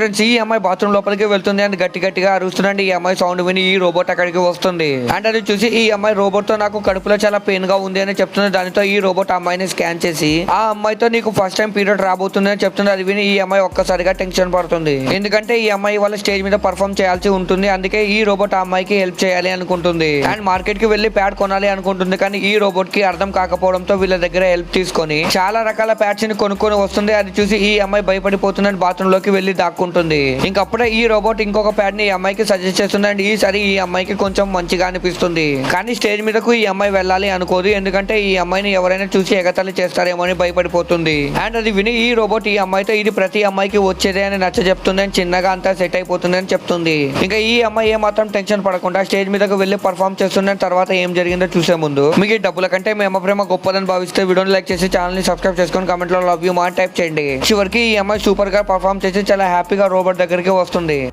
Friends ఈ అమ్మాయి bathroom లోపలికి వెళ్తుంది అని గట్టి గట్టిగా అరుస్తుందండి. ఈ అమ్మాయి సౌండ్ విని ఈ రోబోట్ అక్కడికి వస్తుంది. అండ్ అది చూసి ఈ అమ్మాయి రోబోట్తో నాకు కడుపులో చాలా పెయిన్గా ఉంది అని చెప్తుంది. దానితో ఈ రోబోట్ అమ్మాయిని స్కాన్ చేసి ఆ అమ్మాయితో నీకు ఫస్ట్ టైం పీరియడ్ రాబోతుంది అని చెప్తుంది. అది విని ఈ అమ్మాయి ఒక్కసారిగా టెన్షన్ పడుతుంది. ఎందుకంటే ఈ అమ్మాయి వాళ్ళ స్టేజ్ మీద పర్ఫామ్ చేయాల్సి ఉంటుంది. అందుకే ఈ రోబోట్ ఆ అమ్మాయికి హెల్ప్ చేయాలి అనుకుంటుంది. అండ్ మార్కెట్కి వెళ్ళి ప్యాడ్ కొనాలి అనుకుంటుంది. కానీ ఈ రోబోట్కి అర్థం కాకపోవడంతో వీళ్ళ దగ్గర హెల్ప్ తీసుకొని చాలా రకాల ప్యాడ్స్ని కొనుక్కొని వస్తుంది. అది చూసి ఈ అమ్మాయి భయపడిపోతుందని బాత్రూమ్లోకి వెళ్ళి దాక్కుంటుంది ఇంకప్పుడే ఈ రోబోట్ ఇంకొక ప్యాడ్ని ఈ అమ్మాయికి సజెస్ట్ చేస్తుంది అండ్ ఈసారి ఈ అమ్మాయికి కొంచెం మంచిగా అనిపిస్తుంది. కానీ స్టేజ్ మీదకు ఈ అమ్మాయి వెళ్ళాలి అనుకోదు. ఎందుకంటే ఈ అమ్మాయిని ఎవరైనా చూసి ఎగతాళి చేస్తారేమో అని భయపడిపోతుంది. అండ్ అది విని ఈ రోబోట్ ఈ అమ్మాయితో ఇది ప్రతి అమ్మాయికి వచ్చేదే అని నచ్చ చెప్తుంది అని చిన్నగా అంతా సెట్ అయిపోతుంది అని చెప్తుంది. ఇంకా ఈ అమ్మాయి ఏ మాత్రం టెన్షన్ పడకుండా స్టేజ్ మీదకు వెళ్ళి పర్ఫామ్ చేస్తుంది తర్వాత ఏం జరిగిందో చూసే ముందు మీకు ఈ డబ్బుల కంటే మేము ప్రేమ గొప్పదని భావిస్తే వీడియోని లైక్ చేసి ఛానల్ని సబ్స్క్రైబ్ చేసుకొని కామెంట్లో లవ్ యూ మా టైప్ చేయండి. చివరికి ఈ అమ్మాయి సూపర్గా పర్ఫామ్ చేసి చాలా హ్యాపీగా రోబోట్ దగ్గరికి వస్తుంది.